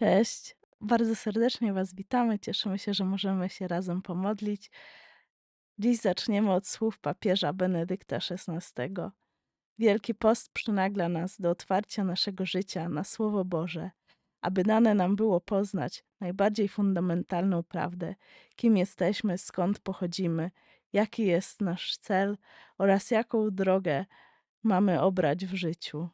Cześć, bardzo serdecznie Was witamy. Cieszymy się, że możemy się razem pomodlić. Dziś zaczniemy od słów papieża Benedykta XVI. Wielki Post przynagla nas do otwarcia naszego życia na Słowo Boże, aby dane nam było poznać najbardziej fundamentalną prawdę, kim jesteśmy, skąd pochodzimy, jaki jest nasz cel oraz jaką drogę mamy obrać w życiu.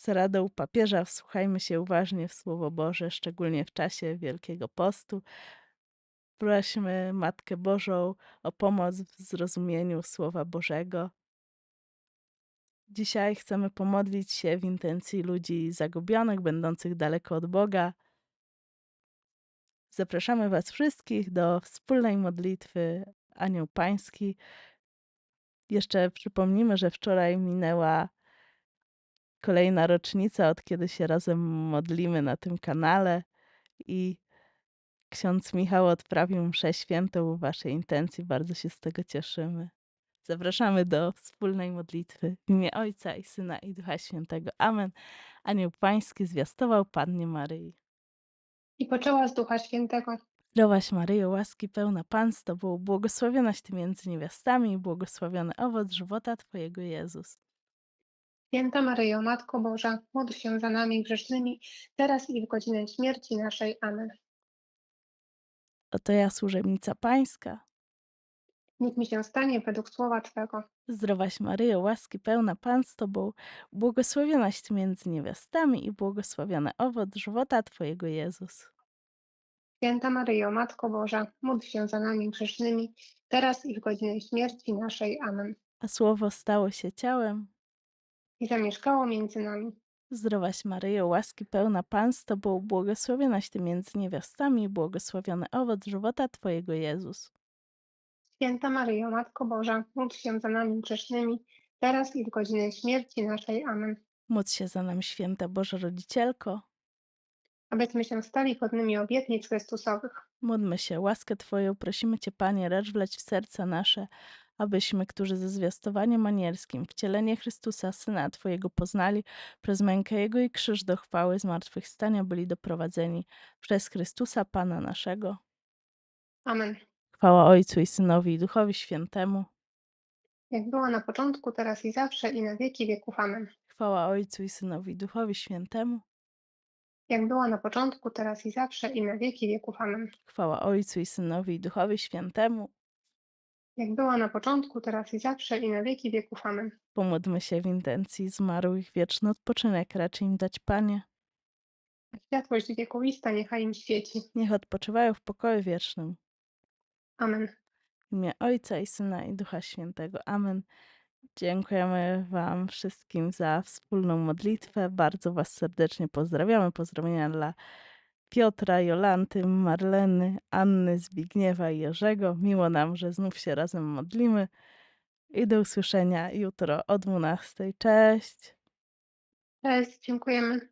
Z radą papieża wsłuchajmy się uważnie w Słowo Boże, szczególnie w czasie Wielkiego Postu. Prośmy Matkę Bożą o pomoc w zrozumieniu Słowa Bożego. Dzisiaj chcemy pomodlić się w intencji ludzi zagubionych, będących daleko od Boga. Zapraszamy Was wszystkich do wspólnej modlitwy Anioł Pański. Jeszcze przypomnimy, że wczoraj minęła kolejna rocznica, od kiedy się razem modlimy na tym kanale i ksiądz Michał odprawił mszę świętą w waszej intencji. Bardzo się z tego cieszymy. Zapraszamy do wspólnej modlitwy w imię Ojca i Syna i Ducha Świętego. Amen. Anioł Pański zwiastował Pannie Maryi. i poczęła z Ducha Świętego. Zdrowaś Maryjo, łaski pełna Pan z Tobą, błogosławionaś Ty między niewiastami i błogosławiony owoc żywota Twojego Jezus. Święta Maryjo, Matko Boża, módl się za nami grzesznymi, teraz i w godzinę śmierci naszej. Amen. Oto ja, służebnica Pańska. Niech mi się stanie według słowa Twego. Zdrowaś Maryjo, łaski pełna Pan z Tobą, błogosławionaś Ty między niewiastami i błogosławiony owoc żywota Twojego Jezus. Święta Maryjo, Matko Boża, módl się za nami grzesznymi, teraz i w godzinę śmierci naszej. Amen. A Słowo stało się ciałem. I zamieszkało między nami. Zdrowaś Maryjo, łaski pełna Pan z Tobą, błogosławionaś Ty między niewiastami błogosławiony owoc żywota Twojego Jezus. Święta Maryjo, Matko Boża, módl się za nami grzesznymi, teraz i w godzinę śmierci naszej. Amen. Módl się za nami, święta Boża Rodzicielko. Abyśmy się stali godnymi obietnic Chrystusowych. Módlmy się, łaskę Twoją prosimy Cię, Panie, racz wleć w serca nasze, abyśmy, którzy ze zwiastowaniem anielskim wcielenie Chrystusa, Syna Twojego poznali, przez mękę Jego i krzyż do chwały zmartwychwstania byli doprowadzeni przez Chrystusa Pana naszego. Amen. Chwała Ojcu i Synowi i Duchowi Świętemu. Jak była na początku, teraz i zawsze, i na wieki wieków. Amen. Chwała Ojcu i Synowi i Duchowi Świętemu. Jak była na początku, teraz i zawsze, i na wieki wieków. Amen. Chwała Ojcu i Synowi i Duchowi Świętemu. Jak była na początku, teraz i zawsze, i na wieki wieków. Amen. Pomódlmy się w intencji zmarłych wieczny odpoczynek raczej im dać, Panie. A Światłość wiekuista niechaj im świeci. Niech odpoczywają w pokoju wiecznym. Amen. W imię Ojca i Syna i Ducha Świętego. Amen. Dziękujemy Wam wszystkim za wspólną modlitwę. Bardzo Was serdecznie pozdrawiamy. Pozdrowienia dla Piotra, Jolanty, Marleny, Anny, Zbigniewa i Jerzego. Miło nam, że znów się razem modlimy. I do usłyszenia jutro o 12. Cześć. Cześć, dziękujemy.